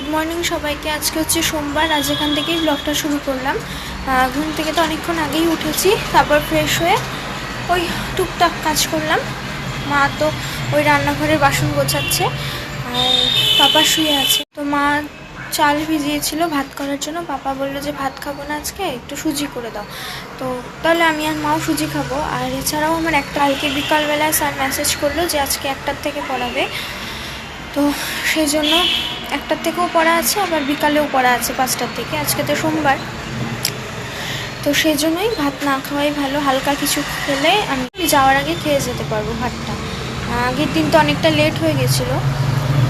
Good morning সবাইকে। আজকে হচ্ছে সোমবার, আজ এখান থেকেই ব্লগটা শুরু করলাম। ঘুম থেকে তো অনেকক্ষণ আগেই উঠেছি, তারপর ফ্রেশ হয়ে ওই টুকটাক কাজ করলাম। মা তো ওই রান্নাঘরের বাসন গোছাচ্ছে, আর পাপা শুয়ে আছে। তো মা চাল ভিজিয়েছিল ভাত করার জন্য। পাপা বলল যে, ভাত খাব না আজকে, একটু সুজি করে দাও। তো তাহলে আমি আর মাও সুজি খাব। আর এছাড়াও আমার একটা, কালকে বিকালবেলায় স্যার মেসেজ করল যে, আজকে একটার থেকে পড়াবে। তো সেই জন্য একটার থেকেও পড়া আছে, আবার বিকালেও পড়া আছে পাঁচটার থেকে। আজকে তো সোমবার। তো সেই জন্যই ভাত না খাওয়াই ভালো, হালকা কিছু খেলে আমি যাওয়ার আগে খেয়ে যেতে পারব ভাতটা। আগের দিন তো অনেকটা লেট হয়ে গেছিল,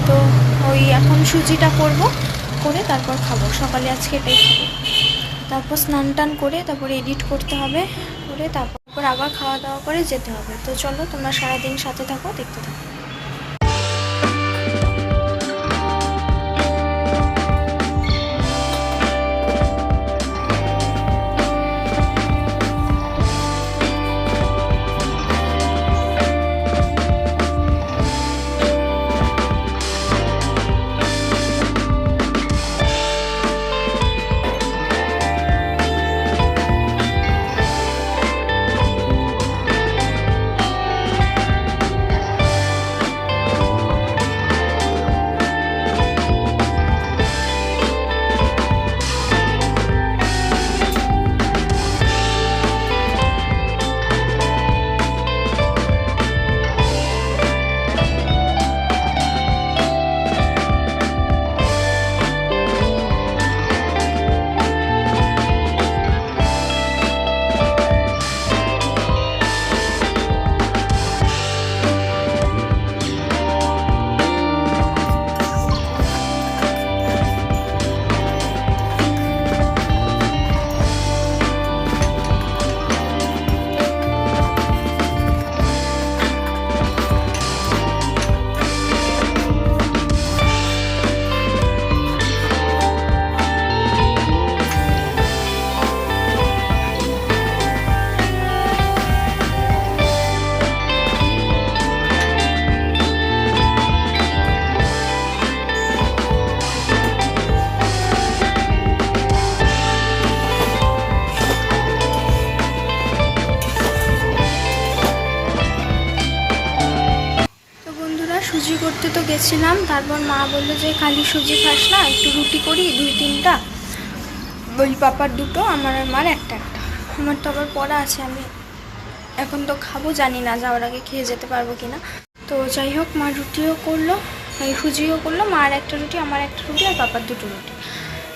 তো ওই এখন সুজিটা করব, করে তারপর খাব। সকালে আজকে এটাই খাব। তারপর স্নান টান করে তারপর এডিট করতে হবে, করে তারপর আবার খাওয়া দাওয়া করে যেতে হবে। তো চলো তোমরা সারাদিন সাথে থাকো, দেখতে থাকো। গেছিলাম তারপর মা বলল যে খালি সুজি খাস না, একটু রুটি করি, দুই তিনটা। ওই পাপার দুটো, আমার আর মার একটা একটা। আমার তো আবার পড়া আছে, আমি এখন তো খাব, জানি না যাওয়ার আগে খেয়ে যেতে পারব কি না তো যাই হোক, মা রুটিও করল, এই সুজিও করল মার একটা রুটি, আমার একটা রুটি আর পাপার দুটো রুটি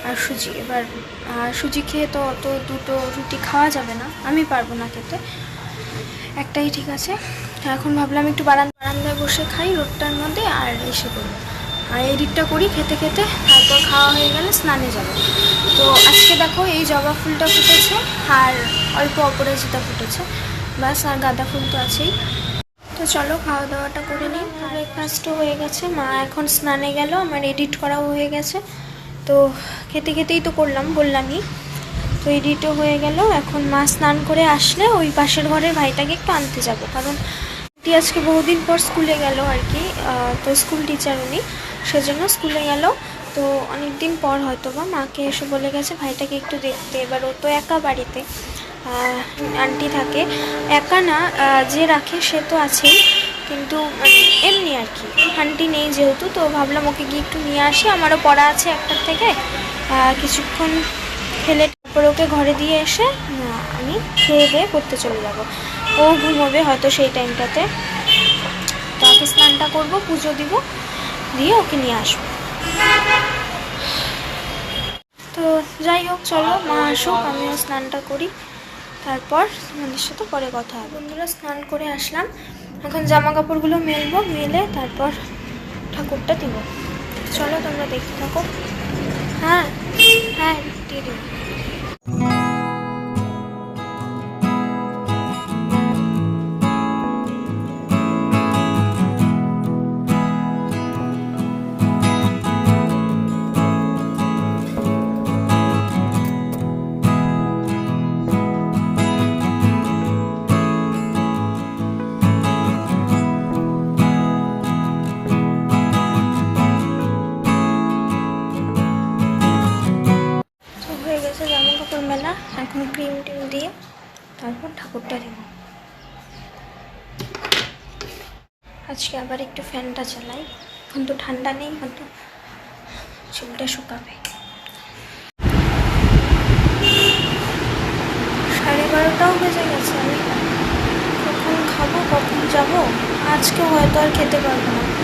আর সুজি। এবার, আর সুজি খেয়ে তো অত দুটো রুটি খাওয়া যাবে না, আমি পারব না খেতে। একটাই ঠিক আছে। এখন ভাবলাম একটু বারান বারান্দায় বসে খাই, রোদটার মধ্যে আর এসে করব আর এডিটটা করি খেতে খেতে, তারপর খাওয়া হয়ে গেলে স্নানে যাব। তো আজকে দেখো এই জবা ফুলটা ফুটেছে আর অল্প অপরাজিতা ফুটেছে, ব্যাস আর গাঁদা ফুল তো আছেই। তো চলো খাওয়া দাওয়াটা করে নিই। ব্রেকফাস্টও হয়ে গেছে, মা এখন স্নানে গেল, আমার এডিট করাও হয়ে গেছে। তো খেতে খেতেই তো করলাম, বললামই। তো এডিটও হয়ে গেল, এখন মা স্নান করে আসলে ওই পাশের ঘরের ভাইটাকে একটু আনতে যাব, কারণ এটি আজকে বহুদিন পর স্কুলে গেল আর কি তো স্কুল টিচার উনি, সেজন্য স্কুলে গেল। তো অনেক দিন পর হয়তো বা মাকে এসে বলে গেছে, ভাইটাকে একটু দেখতে। এবার ও তো একা বাড়িতে আন্টি থাকে। একা না যে রাখে সে তো আছেই। কিন্তু মানে এমনি আর কি। আন্টি নেই যেহেতু, তো ভাবলাম ওকে গিয়ে একটু নিয়ে আসি। আমারও পড়া আছে একটার থেকে। কিছুক্ষণ খেলে তারপর ওকে ঘরে দিয়ে এসে খেয়ে দিয়ে পড়তে চলে যাব। ও ঘুমোবে হয়তো সেই টাইমটাতে। তো আগে স্নানটা করব, পুজো দিব, দিয়ে ওকে নিয়ে আসব। তো যাই হোক, চলো, মা আসুক, আমিও স্নানটা করি। তারপর তোমাদের সাথে পরে কথা হবে। বন্ধুরা, স্নান করে আসলাম। এখন জামা কাপড়গুলো মেলবো, মেলে তারপর ঠাকুরটা দিব। চলো তোমরা দেখতে থাকো। হ্যাঁ হ্যাঁ দিয়ে দিও ক্রিম টিম দিয়ে তারপর ঠাকুরটা দেব। আজকে আবার একটু ফ্যানটা চালাই এখন তো ঠান্ডা নেই হয়তো চুলটা শুকাবে। সাড়ে বারোটাও বেজে গেছে, আমি কখন খাব, কখন যাব? আজকে হয়তো আর খেতে পারব না।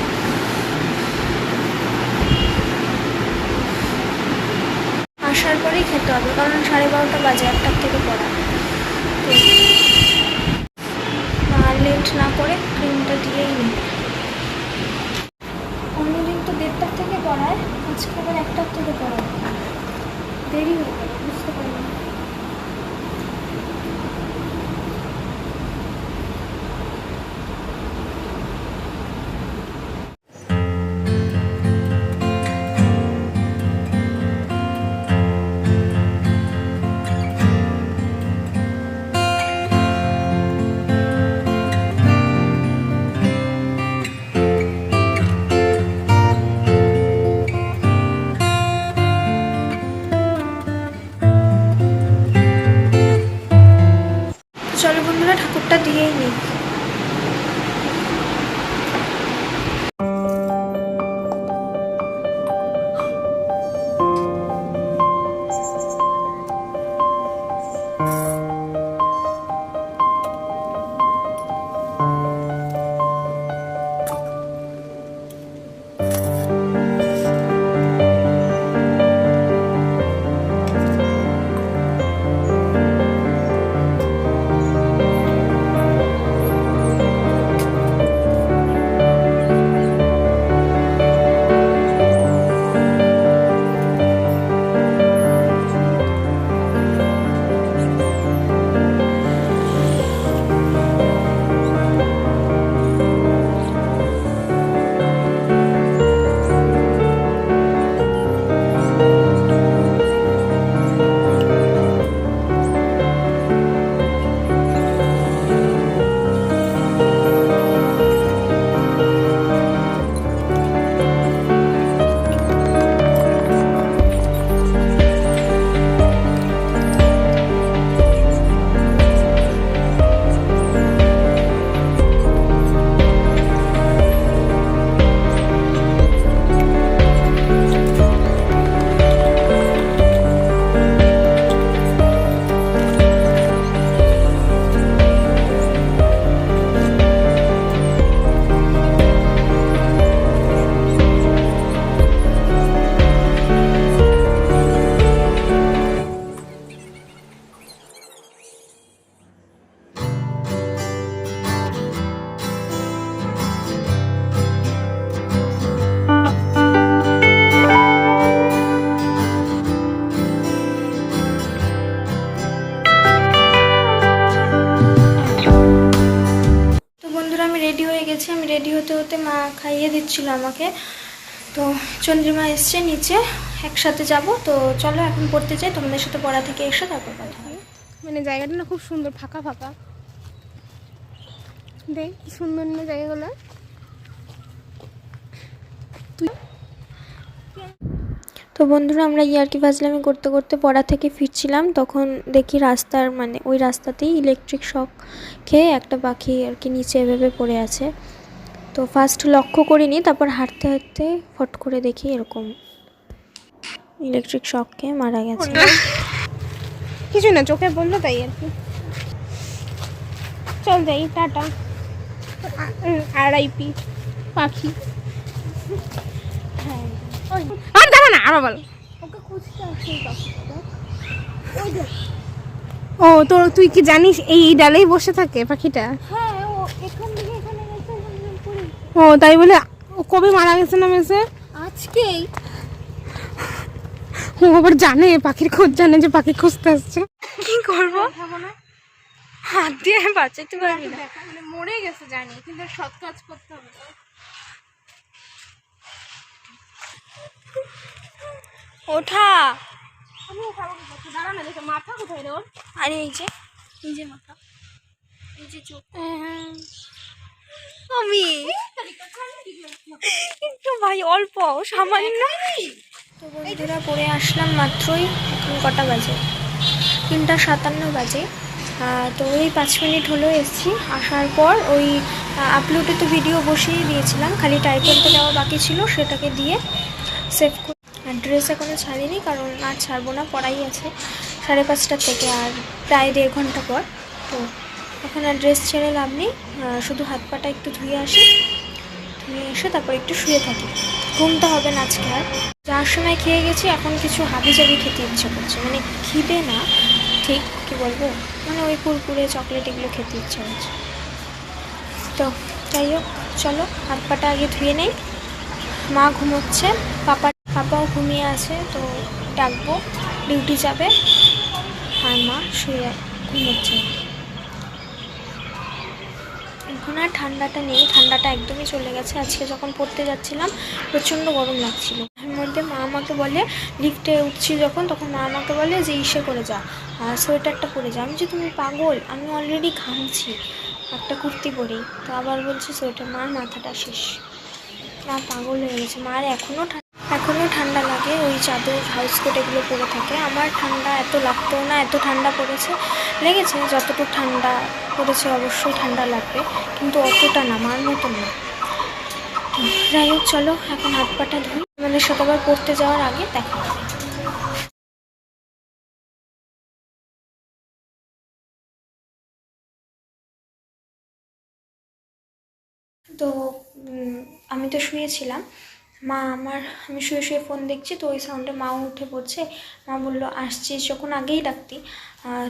খেতে হবে, কারণ সাড়ে বারোটা বাজে, একটার থেকে পড়া। আর লেট না করে ক্রিমটা দিয়েই নিই। অন্যদিন তো দেড়টার থেকে পড়ায়, আজকে আবার একটার থেকে পড়ায়। দেরি হয়ে বুঝতে পারিনি ঠাকুরটা দিয়েই নিই। খাইয়ে দিচ্ছিল আমাকে। তো চন্দ্রিমা এসছে নিচে একসাথে যাব। তো চলো এখন পড়তে যাই তোমাদের সাথে পড়া থেকে এসে তারপর কথা মানে জায়গাটা না খুব সুন্দর ফাঁকা ফাঁকা। দেখ কি সুন্দর না জায়গাগুলো। তো বন্ধুরা আমরা ইয়ার্কি ফাজলামি করতে করতে পড়া থেকে ফিরছিলাম। তখন দেখি রাস্তার মানে ওই রাস্তাতেই ইলেকট্রিক শক খেয়ে একটা পাখি আর কি নিচে এভাবে পড়ে আছে। তো ফার্স্ট লক্ষ্য করিনি তারপর হাঁটতে হাঁটতে ফট করে দেখি এরকম ইলেকট্রিক শক খেয়ে মারা গেছে। কিছু না চোখে বলল তাই আর কি। চল যাই টাটা। আড়াইপি পাখি। হ্যাঁ। আর দাঁড়া না আবার বল। ওকে খুঁজতে আসছে ও তোর তুই কি জানিস এই ডালেই বসে থাকে পাখিটা? হ্যাঁ ও এখান থেকে ও তাই বলে ও কবে মারা গেছে না মেসে? আজকেই। ও আবার জানে পাখির খোঁজ জানে যে পাখি খুঁজতে আসছে। কি করব? হাত দিয়ে বাঁচাতে পারবি না। মানে মরে গেছে জানি কিন্তু সৎ কাজ করতে হবে। ওঠা। আমি খাব দাঁড়া না দেখে মাথা কোথায় রে ওর? আরে এই যে এই যে মাথা এই যে চোখ। আমি? একটু ভাই, অল্প, সামান্য। তো বন্ধুরা, পড়ে আসলাম মাত্রই এখন কটা বাজে? তিনটা সাতান্ন বাজে। তো ওই পাঁচ মিনিট হলো এসেছি। আসার পর ওই আপলোডে তো ভিডিও বসিয়ে দিয়েছিলাম, খালি টাইপ করতে যাওয়া বাকি ছিল, সেটাকে দিয়ে সেভ করে ড্রেস এখনও ছাড়িনি, কারণ আর ছাড়বো না, পড়াই আছে সাড়ে পাঁচটার থেকে, আর প্রায় দেড় ঘণ্টা পর। তো এখন আর ড্রেস ছেড়ে লাভ নেই। শুধু হাত পাটা একটু ধুয়ে আসি। ধুয়ে এসে তারপর একটু শুয়ে থাকি। ঘুমতে হবে না আজকে আর। যাওয়ার সময় খেয়ে গেছি, এখন কিছু হাবি জাবি খেতে ইচ্ছে করছে। মানে খিদে না, ঠিক কি বলব? মানে ওই কুরকুরে, চকলেট এগুলো খেতে ইচ্ছে করছে। তো, যাই হোক, চলো, হাত পাটা আগে ধুয়ে নেই। মা ঘুমোচ্ছে, পাপা, পাপাও ঘুমিয়ে আছে, তো ডাকবো। ডিউটি যাবে। আর মা শুয়ে ঘুমোচ্ছে। এখন আর ঠান্ডাটা নেই, ঠান্ডাটা একদমই চলে গেছে। আজকে যখন পড়তে যাচ্ছিলাম, প্রচণ্ড গরম লাগছিল। এর মধ্যে মা আমাকে বলে, লিফটে উঠছি যখন, তখন মা আমাকে বলে যে, ইসে করে যা সোয়েটারটা পরে যা। আমি যে, তুমি পাগল, আমি অলরেডি ঘামছি, একটা কুর্তি পরি তো আবার বলছি সোয়েটার, মার মাথাটা শেষ। মা পাগল হয়ে গেছে। মার এখনও এখনও ঠান্ডা লাগে, ওই চাদর হাউস কোট এগুলো পরে থাকে। আমার ঠান্ডা এত লাগতো না, এত ঠান্ডা পড়েছে। লেগেছে, যতটুকু ঠান্ডা পড়েছে অবশ্যই ঠান্ডা লাগবে, কিন্তু অতটা না আমার মতো না। যাই হোক, চলো, এখন হাত পাটা ধুই। সাথে আবার পড়তে যাওয়ার আগে দেখা। তো আমি তো শুয়েছিলাম। মা আমার, আমি শুয়ে শুয়ে ফোন দেখছি, তো ওই সাউন্ডে মাও উঠে পড়ছে। মা বলল, আসছিস যখন আগেই ডাকতি।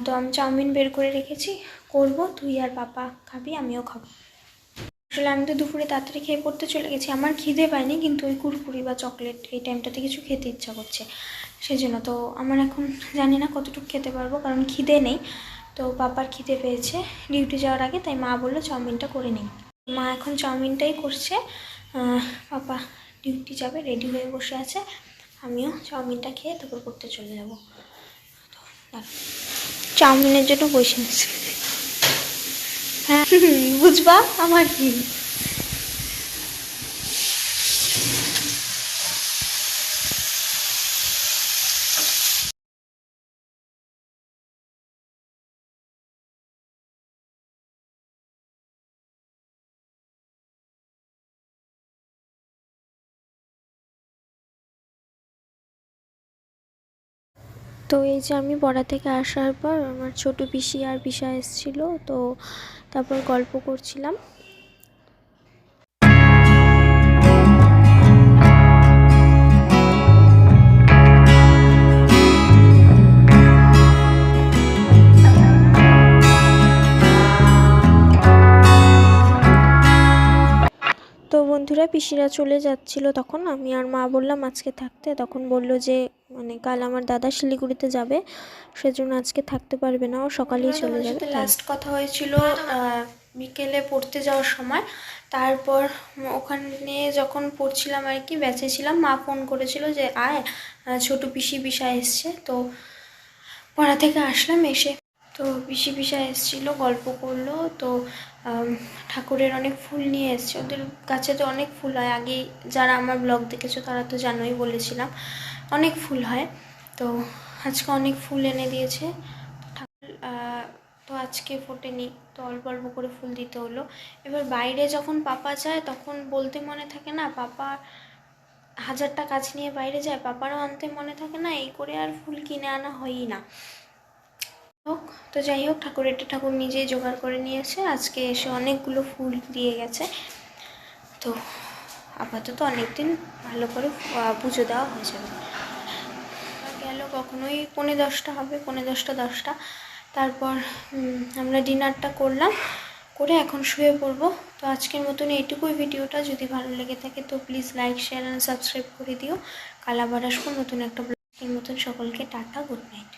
তো আমি চাউমিন বের করে রেখেছি, করব, তুই আর পাপা খাবি, আমিও খাব। আসলে আমি তো দুপুরে তাড়াতাড়ি খেয়ে পড়তে চলে গেছি, আমার খিদে পায়নি, কিন্তু ওই কুরকুরি বা চকলেট এই টাইমটাতে কিছু খেতে ইচ্ছা করছে। সেই জন্য তো আমার এখন জানি না কতটুকু খেতে পারব, কারণ খিদে নেই। তো পাপার খিদে পেয়েছে ডিউটি যাওয়ার আগে, তাই মা বলল, চাউমিনটা করে নিই মা এখন চাউমিনটাই করছে। পাপা ডিউটি যাবে রেডি হয়ে বসে আছে। আমিও চাউমিনটা খেয়ে তারপর করতে চলে যাব। চাউমিনের জন্য বসে আছি। হ্যাঁ বুঝবা আমার কি? তো এই যে আমি পড়া থেকে আসার পর আমার ছোট পিসি আর পিসা এসেছিল, তো তারপর গল্প করছিলাম। বন্ধুরা পিসিরা চলে যাচ্ছিল তখন। আমি আর মা বললাম আজকে থাকতে। তখন বলল যে মানে কাল আমার দাদা শিলিগুড়িতে যাবে সেজন্য আজকে থাকতে পারবে না ও সকালেই চলে যাবে। লাস্ট কথা হয়েছিল বিকেলে পড়তে যাওয়ার সময়। তারপর ওখানে যখন পড়ছিলাম আর কি বেঁচে ছিলাম মা ফোন করেছিল যে আয় ছোট পিসি পিসা এসছে। তো পড়া থেকে আসলাম এসে তো পিসি পিসা এসেছিল, গল্প করল। তো ঠাকুরের অনেক ফুল নিয়ে এসছে। ওদের গাছে তো অনেক ফুল হয়। আগে যারা আমার ব্লগ দেখেছ, তারা তো জানোই, বলেছিলাম। অনেক ফুল হয়। তো, আজকে অনেক ফুল এনে দিয়েছে। ঠাকুর তো আজকে ফোটেনি। তো অল্প অল্প করে ফুল দিতে হলো। এবার বাইরে যখন পাপা যায়, তখন বলতে মনে থাকে না, পাপা হাজারটা কাজ নিয়ে বাইরে যায়। পাপারও আনতে মনে থাকে না, এই করে আর ফুল কিনে আনা হয়ই না। হোক, তো যাই হোক ঠাকুরেরটা ঠাকুর নিজেই জোগাড় করে নিয়েছে। আজকে এসে অনেকগুলো ফুল দিয়ে গেছে। তো আপাতত অনেকদিন ভালো করে পুজো দেওয়া হয়ে যাবে গেল কখনোই পৌনে দশটা হবে, পৌনে দশটা দশটা। তারপর আমরা ডিনারটা করলাম, করে এখন শুয়ে পড়ব। তো আজকের মতন এইটুকুই ভিডিওটা। যদি ভালো লেগে থাকে, তো please like share and subscribe করে দিও। কাল আবার আসব নতুন একটা ব্লগের মতন সকলকে টাটা গুড নাইট